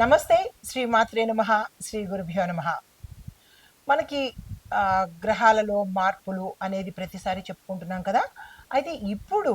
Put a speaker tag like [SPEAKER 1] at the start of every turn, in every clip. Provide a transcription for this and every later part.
[SPEAKER 1] నమస్తే శ్రీ మాత్రే నమ శ్రీ గురుభ్యో నమ. మనకి గ్రహాలలో మార్పులు అనేది ప్రతిసారి చెప్పుకుంటున్నాం కదా? అయితే ఇప్పుడు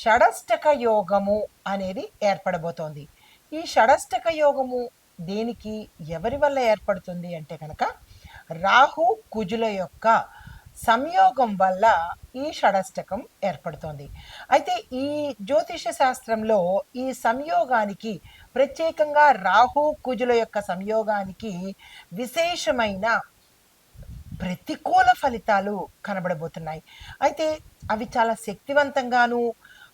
[SPEAKER 1] షడష్టక యోగము అనేది ఏర్పడబోతోంది. ఈ షడష్టక యోగము దేనికి ఎవరి వల్ల ఏర్పడుతుంది అంటే కనుక రాహు కుజుల యొక్క సంయోగం వల్ల ఈ షడష్టకం ఏర్పడుతోంది. అయితే ఈ జ్యోతిష శాస్త్రంలో ఈ సంయోగానికి ప్రత్యేకంగా రాహు కుజుల యొక్క సంయోగానికి విశేషమైన ప్రతికూల ఫలితాలు కనబడబోతున్నాయి. అయితే అవి చాలా శక్తివంతంగాను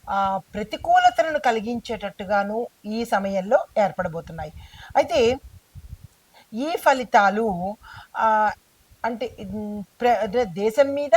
[SPEAKER 1] ఆ, ప్రతికూలతలను కలిగించేటట్టుగాను ఈ సమయంలో ఏర్పడబోతున్నాయి. అయితే ఈ ఫలితాలు అంటే ప్ర- అంటే దేశం మీద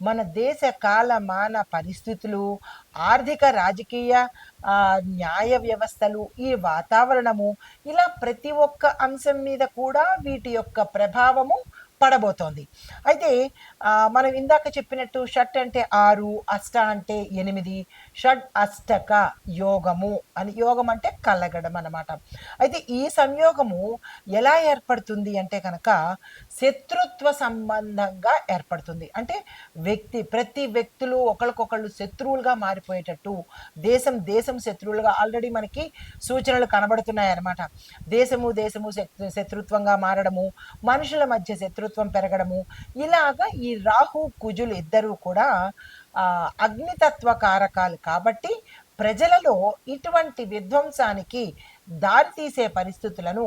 [SPEAKER 1] మన దేశ కాలమాన పరిస్థితులు ఆర్థిక రాజకీయ న్యాయ వ్యవస్థలు ఈ వాతావరణము ఇలా ప్రతి ఒక్క అంశం మీద కూడా వీటి యొక్క ప్రభావము పడబోతోంది. అయితే మనం ఇందాక చెప్పినట్టు షట్ అంటే ఆరు అష్ట అంటే ఎనిమిది షడ్ అష్టక యోగము అని యోగం అంటే కలగడం అనమాట అయితే ఈ సంయోగము ఎలా ఏర్పడుతుంది అంటే కనుక శత్రుత్వ సంబంధంగా ఏర్పడుతుంది. అంటే వ్యక్తి ప్రతి వ్యక్తులు ఒకరికొకళ్ళు శత్రువులుగా మారిపోయేటట్టు దేశం దేశం శత్రువులుగా ఆల్రెడీ మనకి సూచనలు కనబడుతున్నాయి అనమాట దేశము దేశము శత్రు- శత్రుత్వంగా మారడము మనుషుల మధ్య శత్రుత్వం పెరగడము ఇలాగా ఈ రాహు కుజులు ఇద్దరూ కూడా అగ్నితత్వ కారకాలు కాబట్టి ప్రజలలో ఇటువంటి విధ్వంసానికి దారితీసే పరిస్థితులను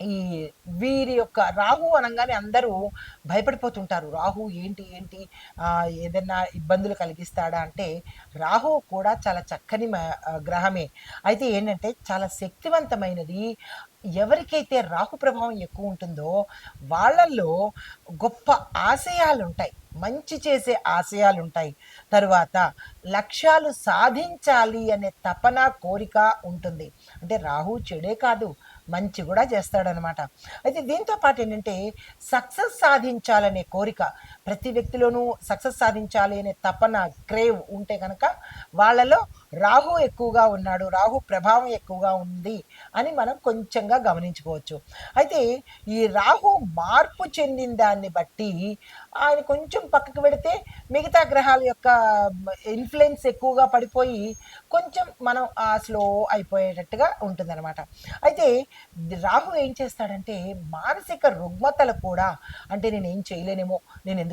[SPEAKER 1] ఈ వీరి యొక్క రాహు అనగానే అందరూ భయపడిపోతుంటారు. రాహు ఏంటి ఏంటి? ఏదన్నా ఏదైనా ఇబ్బందులు కలిగిస్తాడా అంటే రాహు కూడా చాలా చక్కని గ్రహమే. అయితే ఏంటంటే చాలా శక్తివంతమైనది. ఎవరికైతే రాహు ప్రభావం ఎక్కువ ఉంటుందో వాళ్ళల్లో గొప్ప ఆశయాలు ఉంటాయి మంచి చేసే ఆశయాలు ఉంటాయి తరువాత లక్ష్యాలు సాధించాలి అనే తపన కోరిక ఉంటుంది. అంటే రాహు చెడే కాదు. మంచి కూడా చేస్తాడనమాట. అయితే దీంతో పాటు ఏంటంటే సక్సెస్ సాధించాలనే కోరిక ప్రతి వ్యక్తిలోనూ సక్సెస్ సాధించాలి అనే తపన క్రేవ్ ఉంటే కనుక వాళ్ళలో రాహు ఎక్కువగా ఉన్నాడు రాహు ప్రభావం ఎక్కువగా ఉంది అని మనం కొంచెంగా గమనించుకోవచ్చు. అయితే ఈ రాహు మార్పు చెందిన దాన్ని బట్టి ఆయన కొంచెం పక్కకు పెడితే మిగతా గ్రహాల యొక్క ఇన్ఫ్లుయెన్స్ ఎక్కువగా పడిపోయి కొంచెం మనం ఆ స్లో అయిపోయేటట్టుగా ఉంటుందన్నమాట. అయితే రాహు ఏం చేస్తాడంటే మానసిక రుగ్మతలు కూడా అంటే నేను ఏం చేయలేనేమో నేను ఎందుకు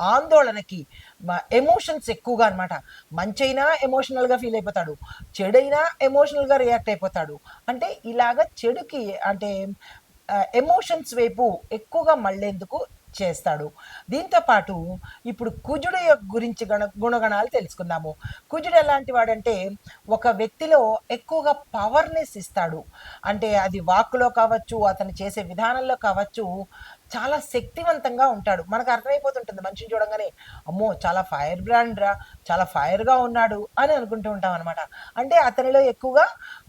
[SPEAKER 1] ఆందోళనకి ఎమోషన్స్ ఎక్కువగా అనమాట మంచైనా ఎమోషనల్గా ఫీల్ అయిపోతాడు. చెడైనా ఎమోషనల్గా రియాక్ట్ అయిపోతాడు. అంటే ఇలాగ చెడుకి అంటే ఎమోషన్స్ వైపు ఎక్కువగా మళ్ళేందుకు చేస్తాడు. దీంతో పాటు ఇప్పుడు కుజుడు యొక్క గురించి గణ గుణగణాలు తెలుసుకుందాము. కుజుడు ఎలాంటి వాడంటే ఒక వ్యక్తిలో ఎక్కువగా పవర్నెస్ ఇస్తాడు. అంటే అది వాక్కులో కావచ్చు అతను చేసే విధానంలో కావచ్చు చాలా శక్తివంతంగా ఉంటాడు. మనకు అర్థమైపోతుంటుంది. మనిషిని చూడంగానే అమ్మో చాలా ఫైర్ బ్రాండ్ రా చాలా ఫైర్గా ఉన్నాడు అని అనుకుంటూ ఉంటాం అనమాట అంటే అతనిలో ఎక్కువగా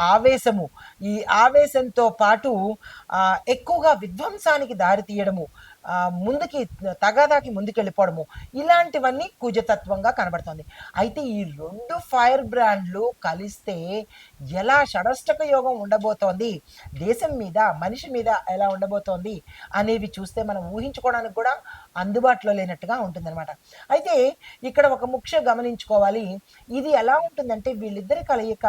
[SPEAKER 1] ఆవేశము. ఈ ఆవేశంతో పాటు ఎక్కువగా విధ్వంసానికి దారి తీయడము. ముందుకి తగాదాకి ముందుకెళ్ళిపోవడము. ఇలాంటివన్నీ కుజతత్వంగా కనబడుతుంది. అయితే ఈ రెండు ఫైర్ బ్రాండ్లు కలిస్తే ఎలా షడష్టక యోగం ఉండబోతోంది? దేశం మీద మనిషి మీద ఎలా ఉండబోతోంది? అనేవి చూస్తే మనం ఊహించుకోవడానికి కూడా అందుబాటులో లేనట్టుగా ఉంటుందన్నమాట. అయితే ఇక్కడ ఒక ముఖ్య గమనించుకోవాలి. ఇది ఎలా ఉంటుందంటే వీళ్ళిద్దరి కలయిక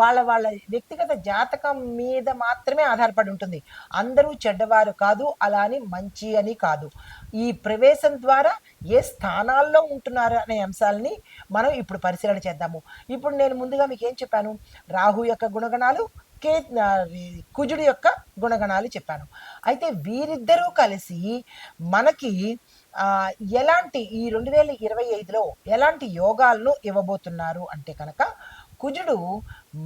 [SPEAKER 1] వాళ్ళ వాళ్ళ వ్యక్తిగత జాతకం మీద మాత్రమే ఆధారపడి ఉంటుంది. అందరూ చెడ్డవారు కాదు అలా అని మంచి అని కాదు. ఈ ప్రవేశం ద్వారా ఏ స్థానాల్లో ఉంటున్నారు అనే అంశాలని మనం ఇప్పుడు పరిశీలన చేద్దాము. ఇప్పుడు నేను ముందుగా మీకు ఏం చెప్పాను? రాహు యొక్క గుణగణాలు కే కుజుడు యొక్క గుణగణాలు చెప్పాను. అయితే వీరిద్దరూ కలిసి మనకి ఎలాంటి ఈ రెండు వేల ఇరవై ఐదులో ఎలాంటి యోగాలను ఇవ్వబోతున్నారు అంటే కనుక కుజుడు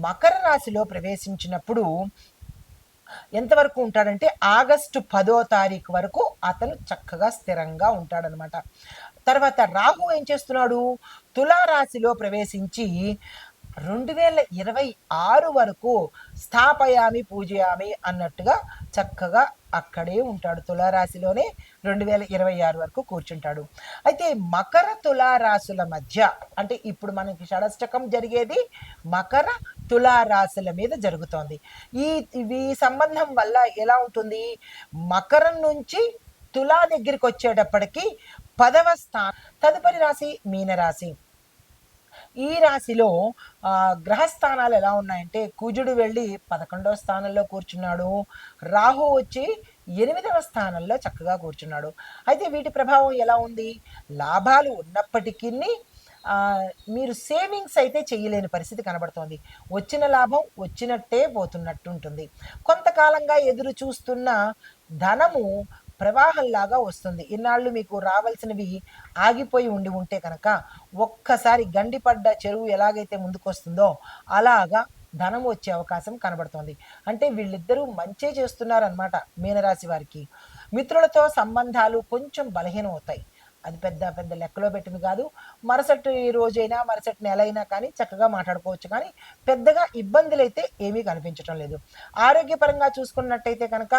[SPEAKER 1] మకర రాశిలో ప్రవేశించినప్పుడు ఎంతవరకు ఉంటాడంటే ఆగస్టు పదో తారీఖు వరకు అతను చక్కగా స్థిరంగా ఉంటాడనమాట. తర్వాత రాహు ఏం చేస్తున్నాడు? తులారాశిలో ప్రవేశించి రెండు వేల ఇరవై ఆరు వరకు స్థాపయామి పూజయామి అన్నట్టుగా చక్కగా అక్కడే ఉంటాడు తులారాశిలోనే రెండు వేల ఇరవై ఆరు వరకు కూర్చుంటాడు. అయితే మకర తులారాశుల మధ్య అంటే ఇప్పుడు మనకి షడష్టకం జరిగేది మకర తులారాశుల మీద జరుగుతోంది. ఈ ఈ సంబంధం వల్ల ఎలా ఉంటుంది? మకరం నుంచి తులా దగ్గరికి వచ్చేటప్పటికి పదవ స్థానం తదుపరి రాశి మీనరాశి. ఈ రాశిలో గ్రహస్థానాలు ఎలా ఉన్నాయంటే కుజుడు వెళ్ళి పదకొండవ స్థానంలో కూర్చున్నాడు. రాహు వచ్చి ఎనిమిదవ స్థానంలో చక్కగా కూర్చున్నాడు. అయితే వీటి ప్రభావం ఎలా ఉంది? లాభాలు ఉన్నప్పటికీ మీరు సేవింగ్స్ అయితే చేయలేని పరిస్థితి కనబడుతోంది. వచ్చిన లాభం వచ్చినట్టే పోతున్నట్టు ఉంటుంది కొంతకాలంగా ఎదురు చూస్తున్న ధనము ప్రవాహంలాగా వస్తుంది. ఇన్నాళ్ళు మీకు రావాల్సినవి ఆగిపోయి ఉండి ఉంటే కనుక ఒక్కసారి గండిపడ్డ చెరువు ఎలాగైతే ముందుకొస్తుందో అలాగా ధనం వచ్చే అవకాశం కనబడుతోంది. అంటే వీళ్ళిద్దరూ మంచే చేస్తున్నారనమాట మీనరాశి వారికి. మిత్రులతో సంబంధాలు కొంచెం బలహీనం అవుతాయి అది పెద్ద పెద్ద లెక్కలో పెట్టింది కాదు. మరుసటి రోజైనా మరుసటి నెల అయినా కానీ చక్కగా మాట్లాడుకోవచ్చు. కానీ పెద్దగా ఇబ్బందులు అయితే ఏమీ కనిపించడం లేదు. ఆరోగ్యపరంగా చూసుకున్నట్టయితే కనుక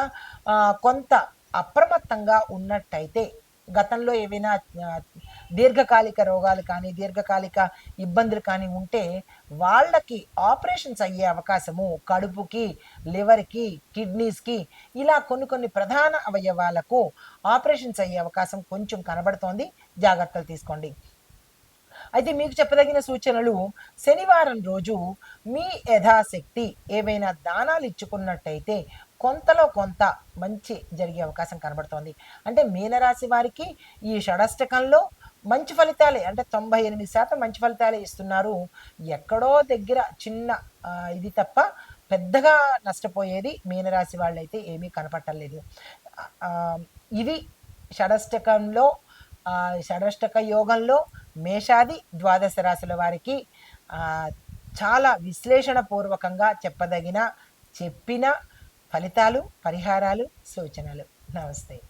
[SPEAKER 1] కొంత అప్రమత్తంగా ఉన్నట్టయితే గతంలో ఏవైనా దీర్ఘకాలిక రోగాలు కానీ దీర్ఘకాలిక ఇబ్బందులు కానీ ఉంటే వాళ్ళకి ఆపరేషన్స్ అయ్యే అవకాశము కడుపుకి లివర్కి కిడ్నీస్కి ఇలా కొన్ని కొన్ని ప్రధాన అవయవాలకు ఆపరేషన్స్ అయ్యే అవకాశం కొంచెం కనబడుతోంది. జాగ్రత్తలు తీసుకోండి. అయితే మీకు చెప్పదగిన సూచనలు శనివారం రోజు మీ యథాశక్తి ఏవైనా దానాలు ఇచ్చుకున్నట్టయితే కొంతలో కొంత మంచి జరిగే అవకాశం కనబడుతోంది. అంటే మీనరాశి వారికి ఈ షడష్టకంలో మంచి ఫలితాలే అంటే తొంభై ఎనిమిది శాతం మంచి ఫలితాలే ఇస్తున్నారు. ఎక్కడో దగ్గర చిన్న ఇది తప్ప పెద్దగా నష్టపోయేది మీనరాశి వాళ్ళైతే ఏమీ కనపట్టలేదు ఇవి షడష్టకంలో షడష్టక యోగంలో మేషాది ద్వాదశ రాశుల వారికి చాలా విశ్లేషణ పూర్వకంగా చెప్పదగిన చెప్పిన ఫలితాలు పరిహారాలు సూచనలు. నమస్తే.